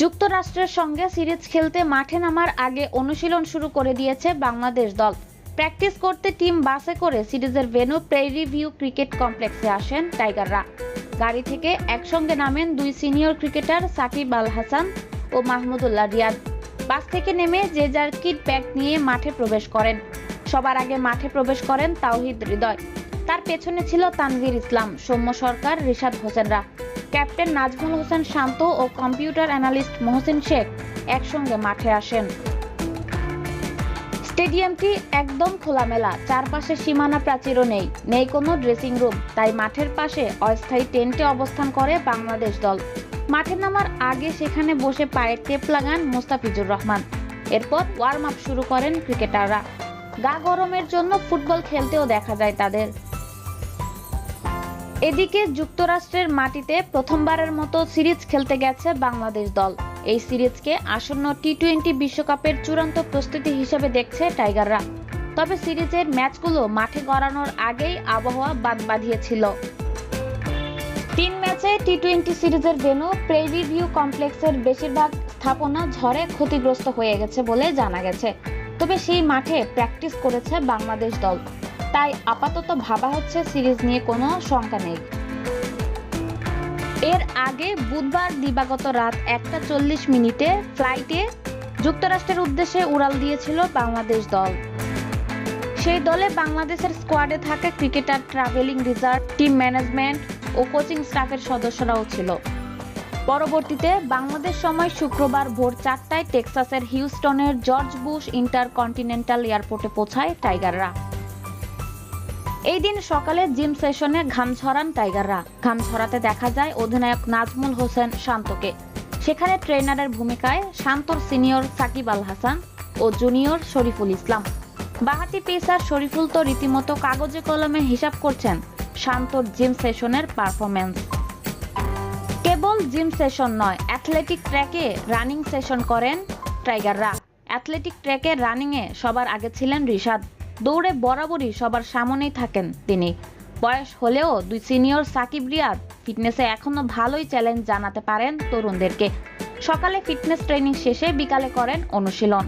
যুক্তরাষ্ট্রের সঙ্গে সিরিজ খেলতে মাঠে নামার আগে অনুশীলন শুরু করে দিয়েছে বাংলাদেশ দল। প্র্যাকটিস করতে টিম বাসে করে সিরিজের ভেনু প্রেরি ভিউ ক্রিকেট কমপ্লেক্সে আসেন টাইগাররা। গাড়ি থেকে একসঙ্গে নামেন দুই সিনিয়র ক্রিকেটার সাকিব আল হাসান ও মাহমুদুল্লাহ রিয়াদ। বাস থেকে নেমে যে যার কিট ব্যাগ নিয়ে মাঠে প্রবেশ করেন। সবার আগে মাঠে প্রবেশ করেন তাওহিদ হৃদয়। তার পেছনে ছিল তানভীর ইসলাম, সৌম্য সরকার, রিশাদ হোসেনরা। ক্যাপ্টেন নাজমুল হোসেন শান্ত ও কম্পিউটার অ্যানালিস্ট মোহসিন শেখ একসঙ্গে মাঠে আসেন। স্টেডিয়ামটি একদম খোলামেলা, চারপাশে সীমানা প্রাচীরও নেই নেই কোনো ড্রেসিং রুম, তাই মাঠের পাশে অস্থায়ী টেন্টে অবস্থান করে বাংলাদেশ দল। মাঠে নামার আগে সেখানে বসে পায়ে টেপ লাগান মোস্তাফিজুর রহমান। এরপর ওয়ার্ম আপ শুরু করেন ক্রিকেটাররা। গা গরমের জন্য ফুটবল খেলতেও দেখা যায় তাদের। এদিকে যুক্তরাষ্ট্রের মাটিতে প্রথমবারের মতো সিরিজ খেলতে গেছে বাংলাদেশ দল। এই সিরিজকে আসন্ন টি টোয়েন্টি বিশ্বকাপের চূড়ান্ত প্রস্তুতি হিসেবে দেখছে টাইগাররা। তবে সিরিজের ম্যাচগুলো মাঠে গড়ানোর আগেই আবহাওয়া বাদ বাঁধিয়েছিল। তিন ম্যাচে টি টোয়েন্টি সিরিজের ভেন্যু প্রেভি ভিউ কমপ্লেক্সের বেশিরভাগ স্থাপনা ঝড়ে ক্ষতিগ্রস্ত হয়ে গেছে বলে জানা গেছে। তবে সেই মাঠে প্র্যাকটিস করেছে বাংলাদেশ দল। তাই আপাতত ভাবা হচ্ছে সিরিজ নিয়ে কোনো শঙ্কা নেই। এর আগে বুধবার দিবাগত রাত একটা চল্লিশ মিনিটে ফ্লাইটে যুক্তরাষ্ট্রের উদ্দেশ্যে উড়াল দিয়েছিল বাংলাদেশ দল। সেই দলে বাংলাদেশের স্কোয়াডে থাকা cricketer, travelling reserve, team management ও কোচিং স্টাফের সদস্যরাও ছিল। পরবর্তীতে বাংলাদেশ সময় শুক্রবার ভোর চারটায় টেক্সাসের হিউস্টনের জর্জ বুশ ইন্টারকন্টিনেন্টাল এয়ারপোর্টে পৌঁছায় টাইগাররা। এই দিন সকালে জিম সেশনে ঘাম ছড়ান টাইগাররা। ঘাম ছড়াতে দেখা যায় অধিনায়ক নাজমুল হোসেন শান্তকে। সেখানে ট্রেনারের ভূমিকায় শান্তর সিনিয়র সাকিব আল হাসান ও জুনিয়র শরীফুল ইসলাম। বাহাতি পেসার শরীফুল তো রীতিমতো কাগজে কলমে হিসাব করছেন শান্তর জিম সেশনের পারফরমেন্স কেবল জিম সেশন নয়, অ্যাথলেটিক ট্র্যাকে রানিং সেশন করেন টাইগাররা। অ্যাথলেটিক ট্র্যাকে রানিংয়ে সবার আগে ছিলেন রিশাদ। দৌড়ে বরাবরই সবার সামনেই থাকেন তিনি। বয়স হলেও দুই সিনিয়র সাকিব রিয়াদ ফিটনেসে এখনও ভালোই চ্যালেঞ্জ জানাতে পারেন তরুণদেরকে। সকালে ফিটনেস ট্রেনিং শেষে বিকালে করেন অনুশীলন।